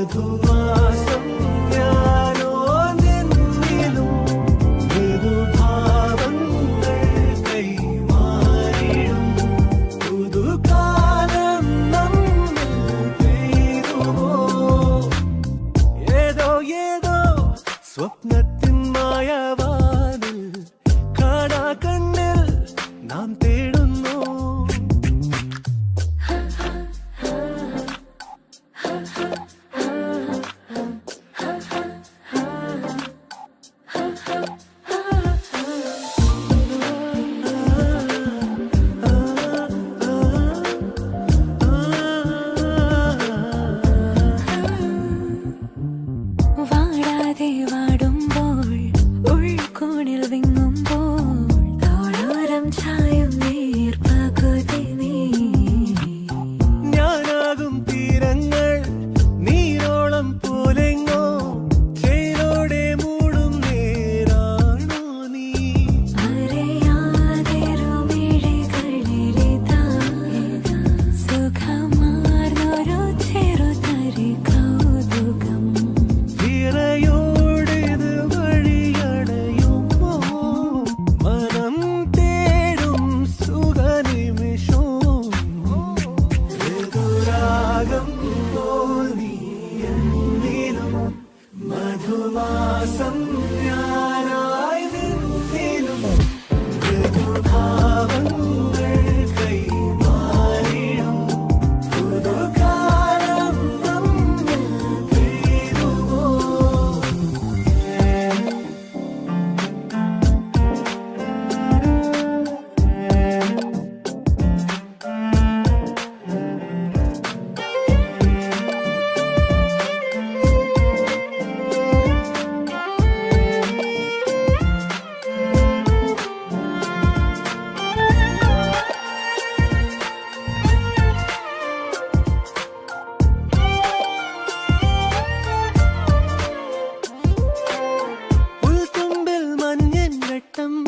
മധുവാസം ഞാനോ നിന്നിലും മൃദുഭാവങ്ങൾ കൈമാറിയും പുതുകാലം നമ്മിൽ പെയ്തുവോ ഏതോ ഏതോ സ്വപ്നത്തിൻ മായവാതിൽ കാണാ കണ്ണിൽ നാം തേ 地方 them.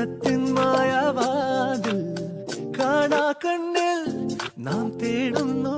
സ്വപ്നത്തിൻ മായാവാതിൽ കാണാ കണ്ണിൽ നാം തേടുന്നു.